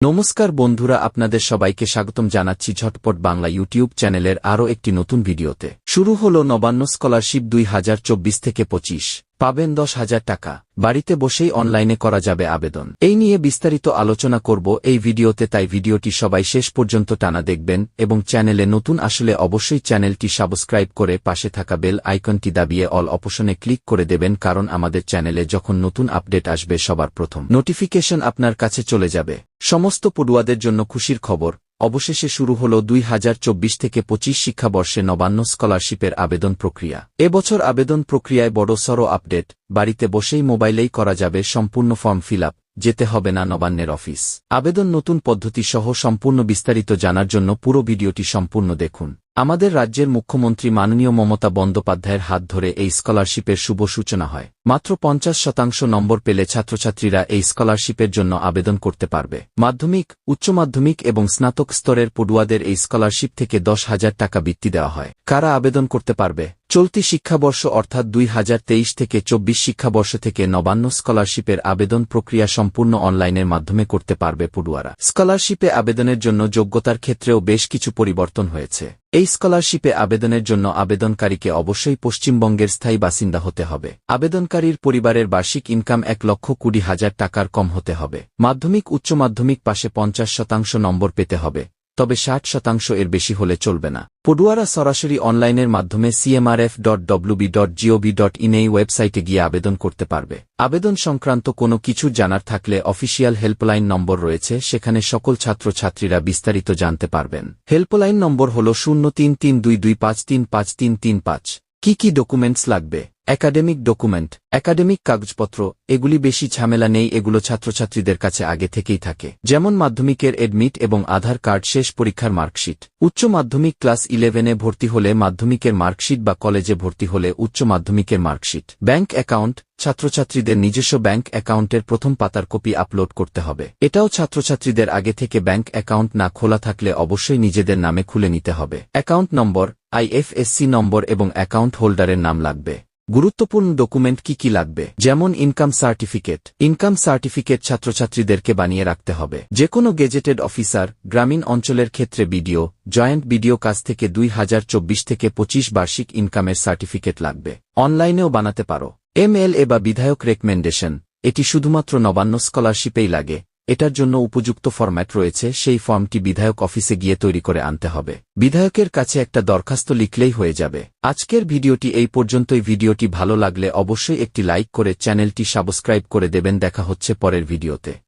নমস্কার বন্ধুরা, আপনাদের সবাইকে স্বাগতম জানাচ্ছি ঝটপট বাংলা ইউটিউব চ্যানেলের আরও একটি নতুন ভিডিওতে। শুরু হল নবান্ন স্কলারশিপ দুই হাজার চব্বিশ থেকে পঁচিশ। পাবেন দশ হাজার টাকা। বাড়িতে বসেই অনলাইনে করা যাবে আবেদন। এই নিয়ে বিস্তারিত আলোচনা করব এই ভিডিওতে, তাই ভিডিওটি সবাই শেষ পর্যন্ত টানা দেখবেন এবং চ্যানেলে নতুন আসলে অবশ্যই চ্যানেলটি সাবস্ক্রাইব করে পাশে থাকা বেল আইকনটি দাবিয়ে অল অপশনে ক্লিক করে দেবেন, কারণ আমাদের চ্যানেলে যখন নতুন আপডেট আসবে সবার প্রথম নোটিফিকেশন আপনার কাছে চলে যাবে। সমস্ত পড়ুয়াদের জন্য খুশির খবর অবশেষে শুরু হল দুই হাজার চব্বিশ থেকে পঁচিশ শিক্ষাবর্ষে নবান্ন স্কলারশিপের আবেদন প্রক্রিয়া। এবছর আবেদন প্রক্রিয়ায় বড় বড়সড় আপডেট, বাড়িতে বসেই মোবাইলেই করা যাবে সম্পূর্ণ ফর্ম ফিল যেতে হবে না নবান্নের অফিস। আবেদন নতুন পদ্ধতি সহ সম্পূর্ণ বিস্তারিত জানার জন্য পুরো ভিডিওটি সম্পূর্ণ দেখুন। আমাদের রাজ্যের মুখ্যমন্ত্রী মাননীয় মমতা বন্দ্যোপাধ্যায়ের হাত ধরে এই স্কলারশিপের শুভ সূচনা হয়। মাত্র পঞ্চাশ শতাংশ নম্বর পেলে ছাত্রছাত্রীরা এই স্কলারশিপের জন্য আবেদন করতে পারবে। মাধ্যমিক, উচ্চ মাধ্যমিক এবং স্নাতক স্তরের পড়ুয়াদের এই স্কলারশিপ থেকে দশ হাজার টাকা বৃত্তি দেওয়া হয়। কারা আবেদন করতে পারবে? চলতি শিক্ষাবর্ষ অর্থাৎ দুই হাজার তেইশ থেকে চব্বিশ শিক্ষাবর্ষ থেকে নবান্ন স্কলারশিপের আবেদন প্রক্রিয়া সম্পূর্ণ অনলাইনের মাধ্যমে করতে পারবে পড়ুয়ারা। স্কলারশিপে আবেদনের জন্য যোগ্যতার ক্ষেত্রেও বেশ কিছু পরিবর্তন হয়েছে। এই স্কলারশিপে আবেদনের জন্য আবেদনকারীকে অবশ্যই পশ্চিমবঙ্গের স্থায়ী বাসিন্দা হতে হবে। আবেদনকারীর পরিবারের বার্ষিক ইনকাম এক লক্ষ কুড়ি হাজার টাকার কম হতে হবে। মাধ্যমিক উচ্চ মাধ্যমিক পাশে পঞ্চাশ শতাংশ নম্বর পেতে হবে। তবে ষাট শতাংশ এর বেশি হলে চলবে না। পড়ুয়ারা সরাসরি অনলাইনের মাধ্যমে CMRF dot WB dot GOB dot in এই ওয়েবসাইটে গিয়ে আবেদন করতে পারবে। আবেদন সংক্রান্ত কোনো কিছু জানার থাকলে অফিসিয়াল হেল্পলাইন নম্বর রয়েছে, সেখানে সকল ছাত্রছাত্রীরা বিস্তারিত জানতে পারবেন। হেল্পলাইন নম্বর হল শূন্য তিন তিন দুই দুই পাঁচ তিন পাঁচ তিন তিন পাঁচ। কি কি ডকুমেন্টস লাগবে? একাডেমিক ডকুমেন্ট, একাডেমিক কাগজপত্র, এগুলি বেশি ঝামেলা নেই, এগুলো ছাত্রছাত্রীদের কাছে আগে থেকেই থাকে। যেমন মাধ্যমিকের এডমিট এবং আধার কার্ড শেষ পরীক্ষার মার্কশিট উচ্চ মাধ্যমিক ক্লাস ইলেভেনে ভর্তি হলে মাধ্যমিকের মার্কশিট বা কলেজে ভর্তি হলে উচ্চ মাধ্যমিকের মার্কশিট ব্যাংক অ্যাকাউন্ট ছাত্রছাত্রীদের নিজস্ব ব্যাংক অ্যাকাউন্টের প্রথম পাতার কপি আপলোড করতে হবে। এটাও ছাত্রছাত্রীদের আগে থেকে ব্যাংক অ্যাকাউন্ট না খোলা থাকলে অবশ্যই নিজেদের নামে খুলে নিতে হবে। অ্যাকাউন্ট নম্বর আইএফএসসি নম্বর এবং অ্যাকাউন্ট হোল্ডারের নাম লাগবে। গুরুত্বপূর্ণ ডকুমেন্ট কি কি লাগবে? যেমন ইনকাম সার্টিফিকেট। ইনকাম সার্টিফিকেট ছাত্রছাত্রীদেরকে বানিয়ে রাখতে হবে। যে কোনো গেজেটেড অফিসার, গ্রামীণ অঞ্চলের ক্ষেত্রে বিডিও, জয়েন্ট বিডিও কাজ থেকে দুই হাজার চব্বিশ থেকে পঁচিশ বার্ষিক ইনকামের সার্টিফিকেট লাগবে। অনলাইনেও বানাতে পারো। এম এল এ বা বিধায়ক রেকমেন্ডেশন। এটি শুধুমাত্র নবান্ন স্কলারশিপেই লাগে। এটার জন্য উপযুক্ত ফরম্যাট রয়েছে, সেই ফর্মটি বিধায়ক অফিসে গিয়ে তৈরি করে আনতে হবে। বিধায়কের কাছে একটা দরখাস্ত লিখলেই হয়ে যাবে। আজকের ভিডিওটি এই পর্যন্তই। ভিডিওটি ভালো লাগলে অবশ্যই একটি লাইক করে চ্যানেলটি সাবস্ক্রাইব করে দেবেন। দেখা হচ্ছে পরের ভিডিওতে।